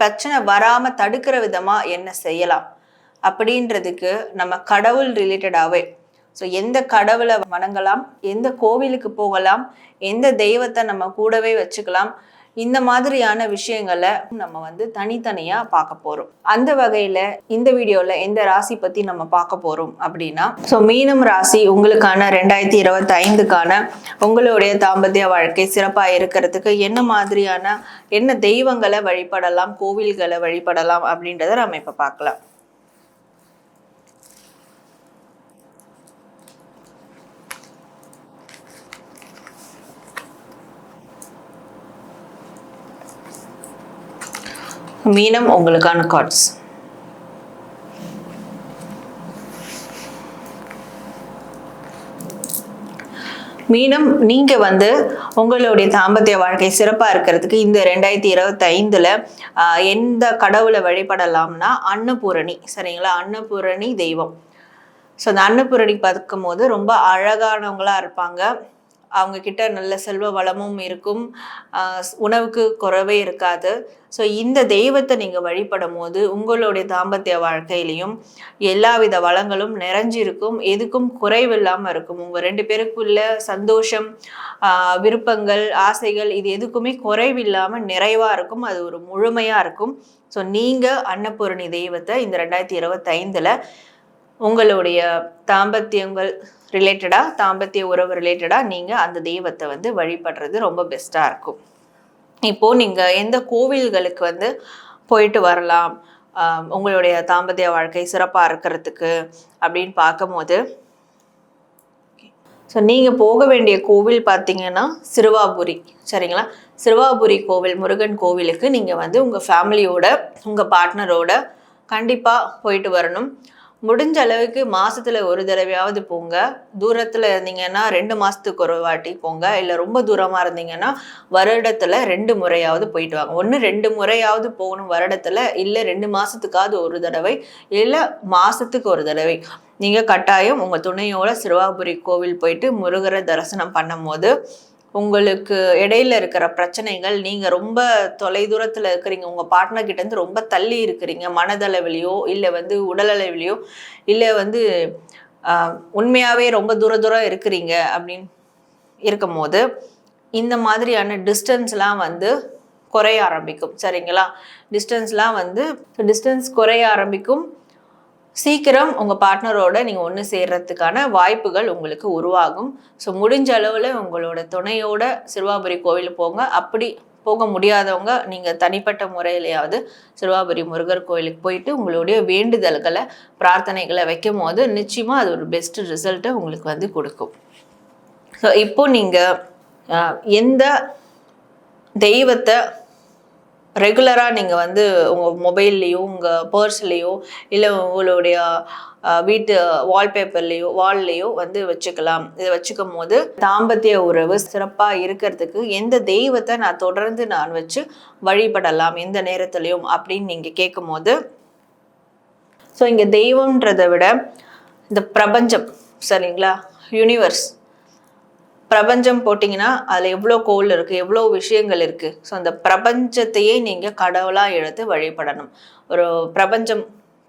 பிரச்சனை வராமல் தடுக்கிற விதமாக என்ன செய்யலாம்? அப்படின்றதுக்கு நம்ம கடவுள் ரிலேட்டடாகவே ஸோ எந்த கடவுளை வணங்கலாம்? எந்த கோவிலுக்கு போகலாம்? எந்த தெய்வத்தை நம்ம கூடவே வச்சுக்கலாம்? இந்த மாதிரியான விஷயங்களை நம்ம வந்து தனித்தனியாக பார்க்க போகிறோம் அந்த வகையில் இந்த வீடியோவில் எந்த ராசி பற்றி நம்ம பார்க்க போகிறோம் அப்படின்னா ஸோ மீனம் ராசி உங்களுக்கான ரெண்டாயிரத்தி இருபத்தி ஐந்துக்கான உங்களுடைய தாம்பத்திய வாழ்க்கை சிறப்பாக இருக்கிறதுக்கு என்ன மாதிரியான என்ன தெய்வங்களை வழிபடலாம் கோவில்களை வழிபடலாம் அப்படின்றத நம்ம இப்போ பார்க்கலாம். மீனம் உங்களுக்கான கார்ட்ஸ் மீனம் நீங்கள் வந்து உங்களுடைய தாம்பத்திய வாழ்க்கை சிறப்பாக இருக்கிறதுக்கு இந்த ரெண்டாயிரத்தி இருபத்தி எந்த கடவுளை வழிபடலாம்னா அன்னபூரணி சரிங்களா? அன்னபூரணி தெய்வம். ஸோ அந்த அன்னபூரணி பார்க்கும்போது ரொம்ப அழகானவங்களாக இருப்பாங்க. அவங்க கிட்ட நல்ல செல்வ வளமும் இருக்கும். உணவுக்கு குறைவே இருக்காது. ஸோ இந்த தெய்வத்தை நீங்கள் வழிபடும் போது உங்களுடைய தாம்பத்திய வாழ்க்கையிலையும் எல்லாவித வளங்களும் நிறைஞ்சிருக்கும். எதுக்கும் குறைவில்லாமல் இருக்கும். உங்கள் ரெண்டு பேருக்குள்ள சந்தோஷம் விருப்பங்கள் ஆசைகள் இது எதுக்குமே குறைவில்லாமல் நிறைவாக இருக்கும். அது ஒரு முழுமையாக இருக்கும். ஸோ நீங்கள் அன்னபூரணி தெய்வத்தை இந்த ரெண்டாயிரத்தி இருபத்தைந்தில் உங்களுடைய தாம்பத்தியங்கள் ரிலேட்டடாக தாம்பத்திய உறவு ரிலேட்டடாக நீங்கள் அந்த தெய்வத்தை வந்து வழிபடுறது ரொம்ப பெஸ்ட்டாக இருக்கும். இப்போது நீங்கள் எந்த கோவில்களுக்கு வந்து போயிட்டு வரலாம் உங்களுடைய தாம்பத்திய வாழ்க்கை சிறப்பாக இருக்கிறதுக்கு அப்படின்னு பார்க்கும்போது ஸோ நீங்கள் போக வேண்டிய கோவில் பார்த்தீங்கன்னா சிறுவாபுரி சரிங்களா? சிறுவாபுரி கோவில் முருகன் கோவிலுக்கு நீங்கள் வந்து உங்கள் ஃபேமிலியோட உங்கள் பார்ட்னரோட கண்டிப்பாக போயிட்டு வரணும். முடிஞ்ச அளவுக்கு மாசத்துல ஒரு தடவையாவது போங்க. தூரத்துல இருந்தீங்கன்னா ரெண்டு மாசத்துக்கு ஒரு வாட்டி போங்க. இல்லை ரொம்ப தூரமா இருந்தீங்கன்னா வருடத்துல ரெண்டு முறையாவது போயிட்டு வாங்க. ஒன்று ரெண்டு முறையாவது போகணும் வருடத்துல. இல்லை ரெண்டு மாசத்துக்காவது ஒரு தடவை. இல்லை மாசத்துக்கு ஒரு தடவை. நீங்க கட்டாயம் உங்க துணையோட சிறுவாபுரி கோவில் போயிட்டு முருகரை தரிசனம் பண்ணும்போது உங்களுக்கு இடையில இருக்கிற பிரச்சனைகள் நீங்க ரொம்ப தொலைதூரத்துல இருக்கிறீங்க உங்க பார்ட்னர் கிட்ட இருந்து ரொம்ப தள்ளி இருக்கிறீங்க மனதளவிலையோ இல்லை வந்து உடலளவிலையோ இல்லை வந்து உண்மையாகவே உண்மையாவே ரொம்ப தூர தூரம் இருக்கிறீங்க அப்படின்னு இருக்கும் போது இந்த மாதிரியான டிஸ்டன்ஸ்லாம் வந்து குறைய ஆரம்பிக்கும். சரிங்களா? டிஸ்டன்ஸ்லாம் வந்து டிஸ்டன்ஸ் குறைய ஆரம்பிக்கும். சீக்கிரம் உங்கள் பார்ட்னரோட நீங்கள் ஒன்று சேர்றதுக்கான வாய்ப்புகள் உங்களுக்கு உருவாகும். ஸோ முடிஞ்ச அளவில் உங்களோட துணையோட சிறுவாபுரி கோவில் போங்க. அப்படி போக முடியாதவங்க நீங்கள் தனிப்பட்ட முறையிலையாவது சிறுவாபுரி முருகர் கோயிலுக்கு போயிட்டு உங்களுடைய வேண்டுதல்களை பிரார்த்தனைகளை வைக்கும் போது நிச்சயமாக அது ஒரு பெஸ்ட் ரிசல்ட்டை உங்களுக்கு வந்து கொடுக்கும். ஸோ இப்போ நீங்கள் எந்த தெய்வத்தை ரெகுலராக நீங்கள் வந்து உங்கள் மொபைல்லையோ உங்கள் பர்ஸ்லேயோ இல்லை உங்களுடைய வீட்டு வால்பேப்பர்லேயோ வால்லையோ வந்து வச்சுக்கலாம். இதை வச்சுக்கும் போது தாம்பத்திய உறவு சிறப்பாக இருக்கிறதுக்கு எந்த தெய்வத்தை நான் தொடர்ந்து நான் வச்சு வழிபடலாம் எந்த நேரத்துலையும் அப்படின்னு நீங்கள் கேட்கும் போது ஸோ இங்கே தெய்வம்ன்றதை விட இந்த பிரபஞ்சம் சரிங்களா? யூனிவர்ஸ் பிரபஞ்சம் போட்டிங்கன்னா அதில் எவ்வளோ கோல் இருக்குது எவ்வளோ விஷயங்கள் இருக்குது ஸோ அந்த பிரபஞ்சத்தையே நீங்கள் கடவுளாக எடுத்து வழிபடணும். ஒரு பிரபஞ்சம்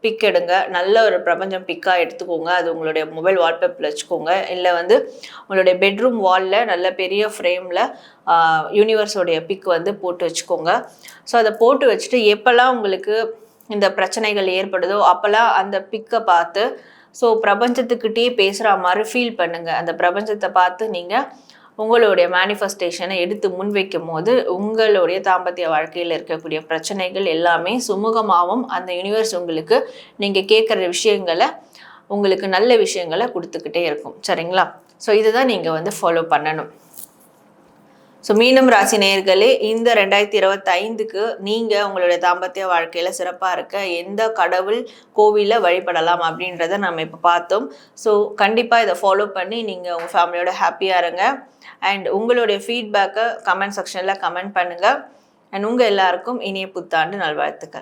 பிக் எடுங்க. நல்ல ஒரு பிரபஞ்சம் பிக்காக எடுத்துக்கோங்க. அது உங்களுடைய மொபைல் வால்பேப்பரில் வச்சுக்கோங்க. இல்லை வந்து உங்களுடைய பெட்ரூம் வாலில் நல்ல பெரிய ஃப்ரேமில் யூனிவர்ஸோடைய பிக் வந்து போட்டு வச்சுக்கோங்க. ஸோ அதை போட்டு வச்சுட்டு எப்போல்லாம் உங்களுக்கு இந்த பிரச்சனைகள் ஏற்படுதோ அப்போல்லாம் அந்த பிக்கை பார்த்து ஸோ பிரபஞ்சத்துக்கிட்டேயே பேசுகிற மாதிரி ஃபீல் பண்ணுங்கள் அந்த பிரபஞ்சத்தை பார்த்து நீங்கள் உங்களுடைய மேனிஃபெஸ்டேஷனை எடுத்து முன்வைக்கும் போது உங்களுடைய தாம்பத்திய வாழ்க்கையில் இருக்கக்கூடிய பிரச்சனைகள் எல்லாமே சுமூகமாகவும் அந்த யூனிவர்ஸ் உங்களுக்கு நீங்கள் கேட்குற விஷயங்களை உங்களுக்கு நல்ல விஷயங்களை கொடுத்துக்கிட்டே இருக்கும். சரிங்களா? ஸோ இதுதான் நீங்கள் வந்து ஃபாலோ பண்ணணும். ஸோ மீனம் ராசி நேர்களே இந்த ரெண்டாயிரத்தி இருபத்தைந்துக்கு நீங்கள் உங்களுடைய தாம்பத்திய வாழ்க்கையில் சிறப்பாக இருக்க எந்த கடவுள் கோவிலில் வழிபடலாம் அப்படின்றத நம்ம இப்போ பார்த்தோம். ஸோ கண்டிப்பாக இதை ஃபாலோ பண்ணி நீங்கள் உங்கள் ஃபேமிலியோட ஹாப்பியாக இருங்க. அண்ட் உங்களுடைய ஃபீட்பேக்கை கமெண்ட் செக்ஷனில் கமெண்ட் பண்ணுங்கள் அண்ட் உங்கள் எல்லாருக்கும் இனிய புத்தாண்டு நல்வாழ்த்துக்கள்.